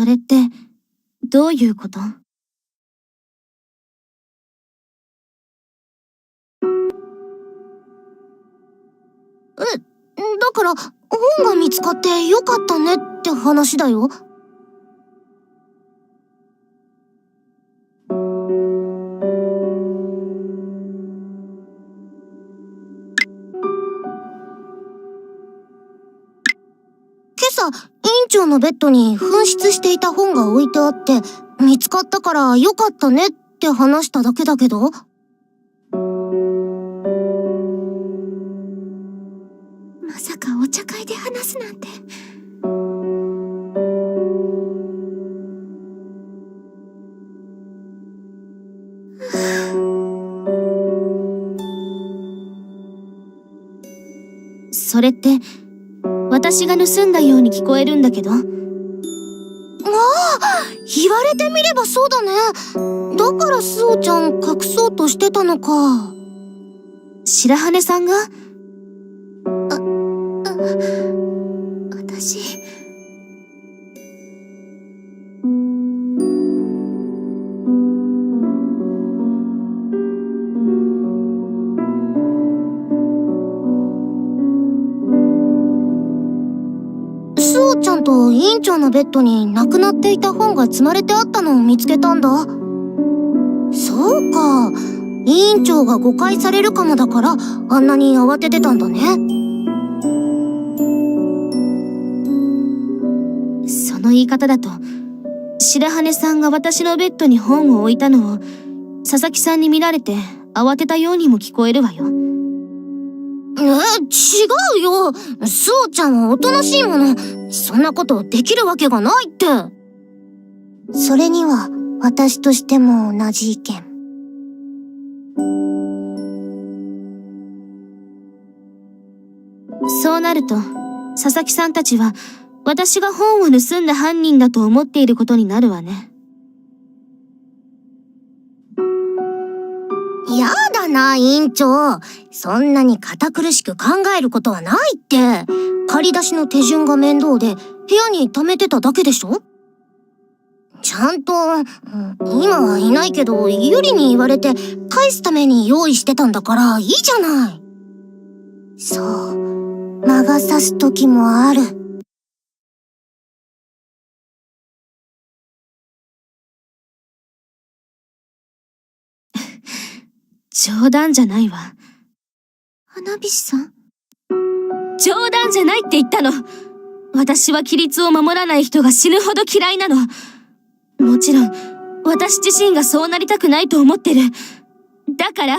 それって、どういうこと？え、だから、本が見つかってよかったねって話だよ。長のベッドに紛失していた本が置いてあって、見つかったからよかったねって話しただけだけど。まさかお茶会で話すなんて。それって、私が盗んだように聞こえるんだけど。ああ言われてみればそうだね。だからスオちゃん隠そうとしてたのか。白羽さんがちゃんと委員長のベッドになくなっていた本が積まれてあったのを見つけたんだ。そうか。委員長が誤解されるかもだからあんなに慌ててたんだね。その言い方だと、白羽さんが私のベッドに本を置いたのを佐々木さんに見られて慌てたようにも聞こえるわよ。え、違うよ。スオちゃんはおとなしいもの。そんなことできるわけがないって。それには私としても同じ意見。そうなると、佐々木さんたちは私が本を盗んだ犯人だと思っていることになるわね。な、委員長。そんなに堅苦しく考えることはないって。借り出しの手順が面倒で、部屋に貯めてただけでしょ？ちゃんと、今はいないけど、ゆりに言われて返すために用意してたんだからいいじゃない。そう、魔が差す時もある。冗談じゃないわ。花火師さん？冗談じゃないって言ったの私は規律を守らない人が死ぬほど嫌いなのもちろん、私自身がそうなりたくないと思ってる。だから、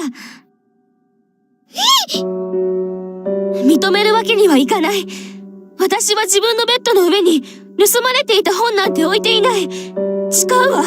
認めるわけにはいかない。私は自分のベッドの上に盗まれていた本なんて置いていない。誓うわ。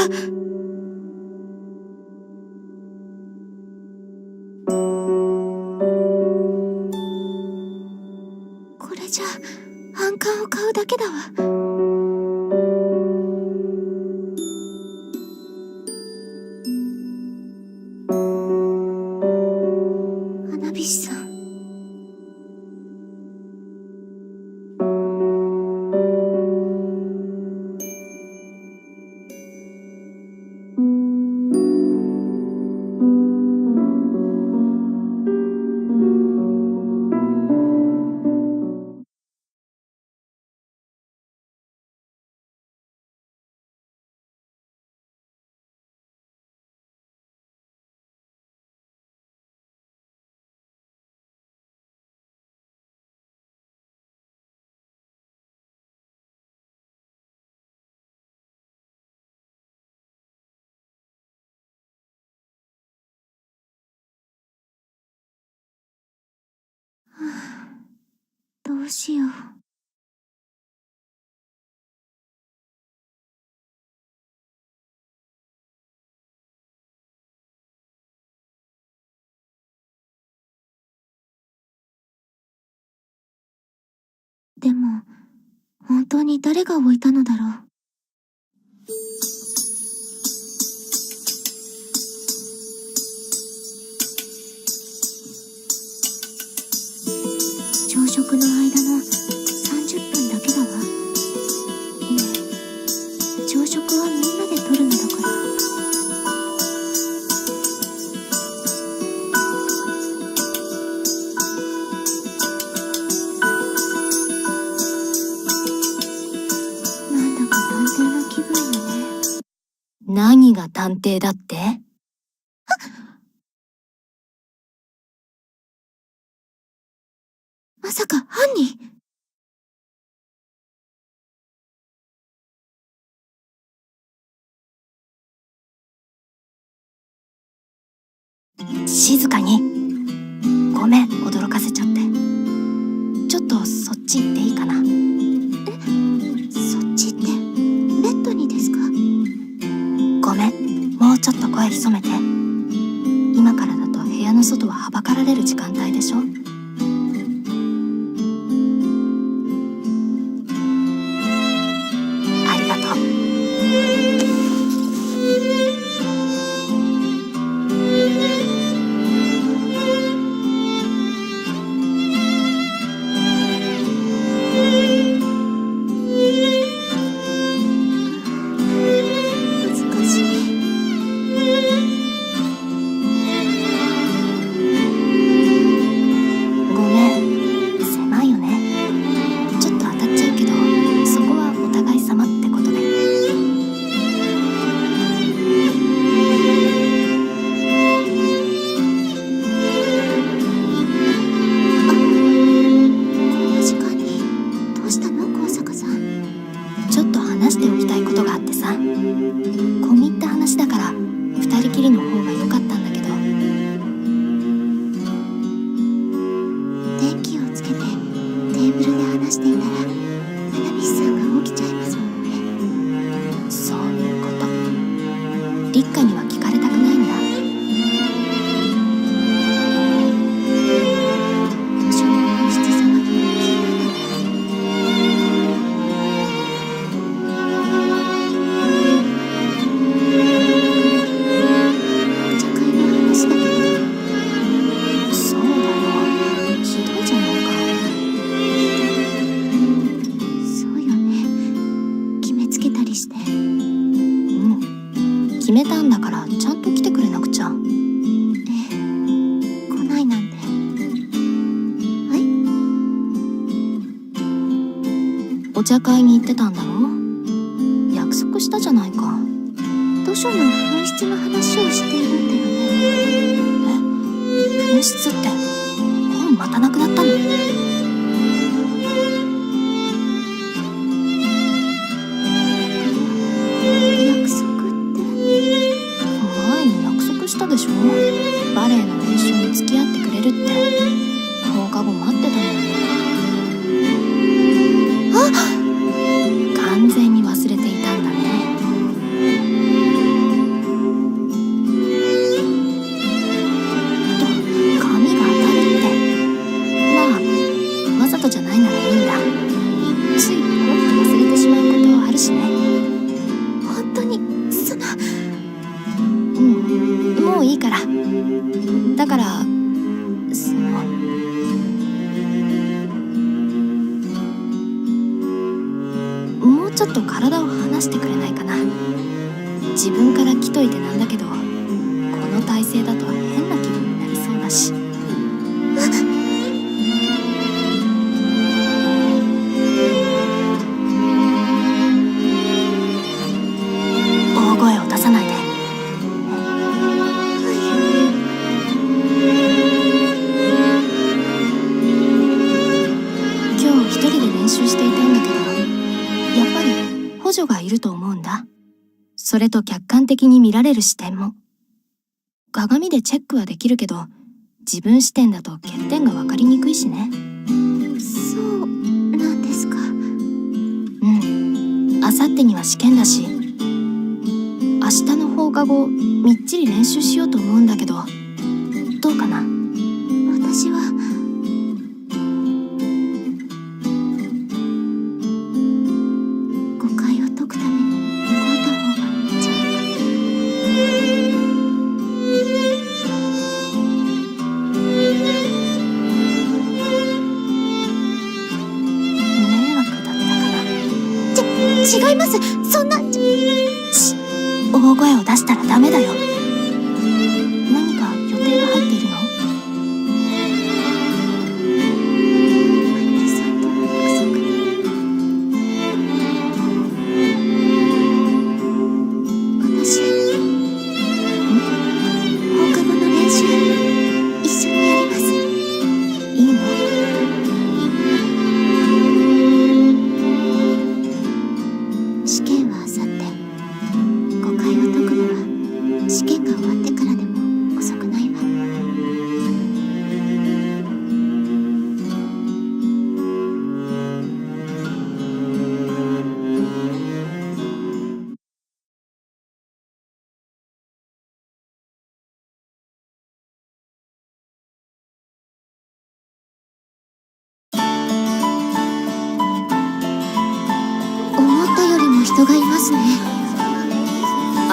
どうしよう。でも、本当に誰が置いたのだろう。まさか犯人？静かに。ごめん、驚かせちゃって。ちょっとそっち行っていいかな。そっちってベッドにですか？ごめん、もうちょっと声潜めて。今からだと部屋の外ははばかられる時間帯でしょ？立夏にはお茶会に行ってたんだろ？約束したじゃないか。図書の本質の話をしているんだよね。え？紛失って本またなくなったの？約束って。前に約束したでしょ？バレエの練習に付き合話してくれないかな。自分から来といてなんだけどこの体勢だと変な気分になりそうだし。それと客観的に見られる視点も。鏡でチェックはできるけど自分視点だと欠点が分かりにくいしね。そうなんですか。うん。あさってには試験だし明日の放課後みっちり練習しようと思うんだけどどうかな？私は違います。そんな大声を出したらダメだよ。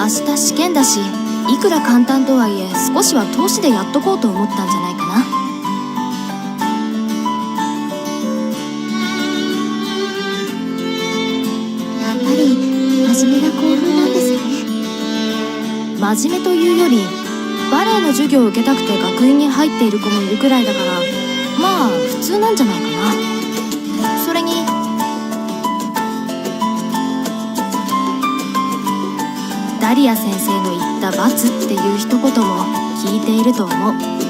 明日試験だしいくら簡単とはいえ少しは投資でやっとこうと思ったんじゃないかな。やっぱり真面目な興奮なんですね。真面目というよりバレエの授業を受けたくて学院に入っている子もいるくらいだからまあ普通なんじゃないかな。アリア先生の言った「罰」っていう一言も聞いていると思う。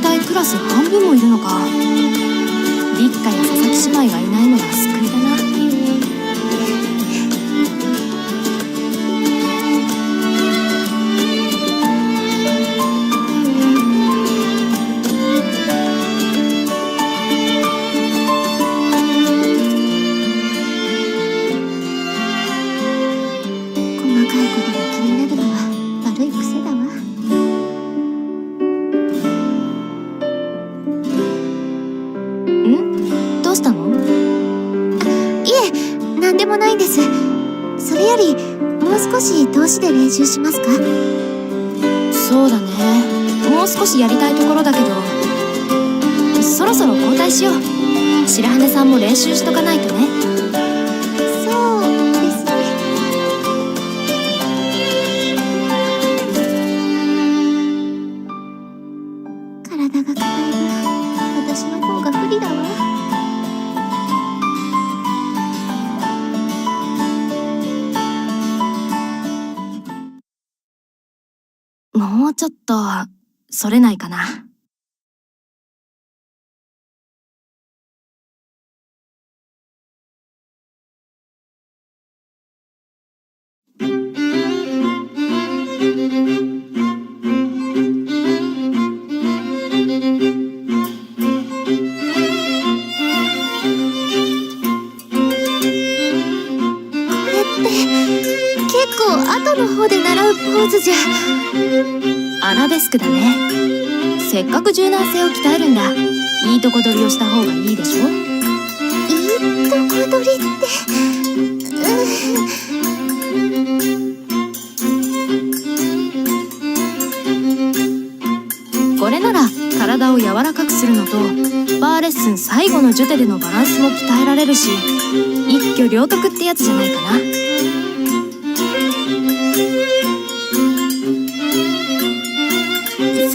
体クラス半分もいるのか。立花や佐々木姉妹がいないのがもないんです。それよりもう少し通しで練習しますか？そうだね。もう少しやりたいところだけどそろそろ交代しよう。白羽さんも練習しとかないとね。ちょっとそれないかな。これって結構後の方で習うポーズじゃ。アラベスクだね。せっかく柔軟性を鍛えるんだ。いいとこ取りをした方がいいでしょ？いいとこ取りって。これなら体を柔らかくするのとバーレッスン最後のジュテでのバランスも鍛えられるし一挙両得ってやつじゃないかな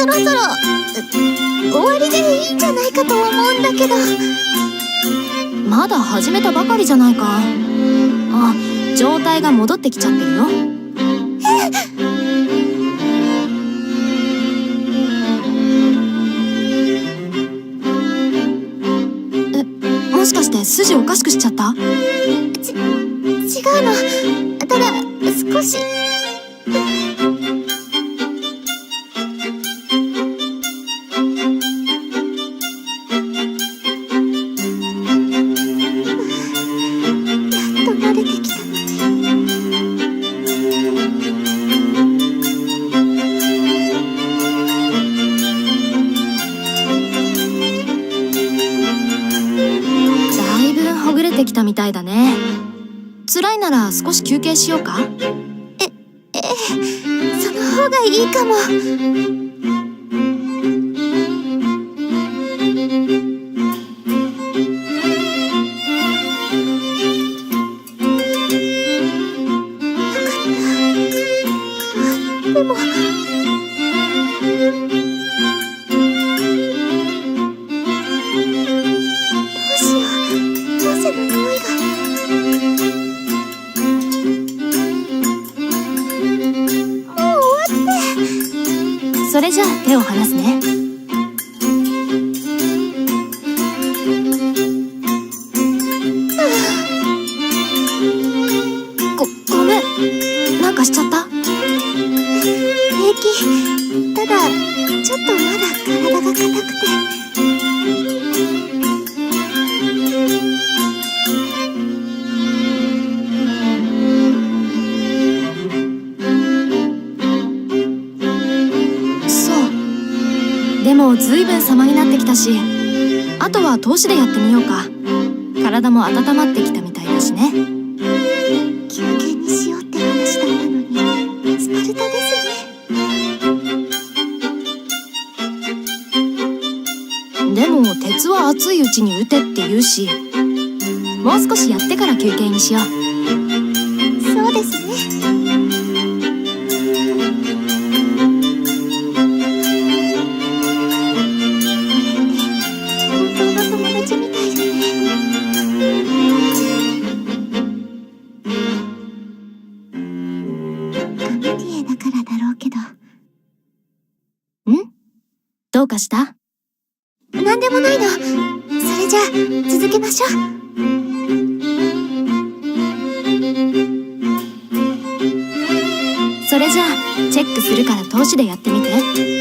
そろそろ終わりでいいんじゃないかと思うんだけど。まだ始めたばかりじゃないか。あ状態が戻ってきちゃってるよ。少し休憩しようか？えその方がいいかも。あとは投資でやってみようか。体も温まってきたみたいだしね。休憩にしようって話だったのに。スパルタですね。でも鉄は熱いうちに打てって言うしもう少しやってから休憩にしようどうかした？なんでもないの。それじゃあ続けましょう。それじゃあチェックするから投資でやってみて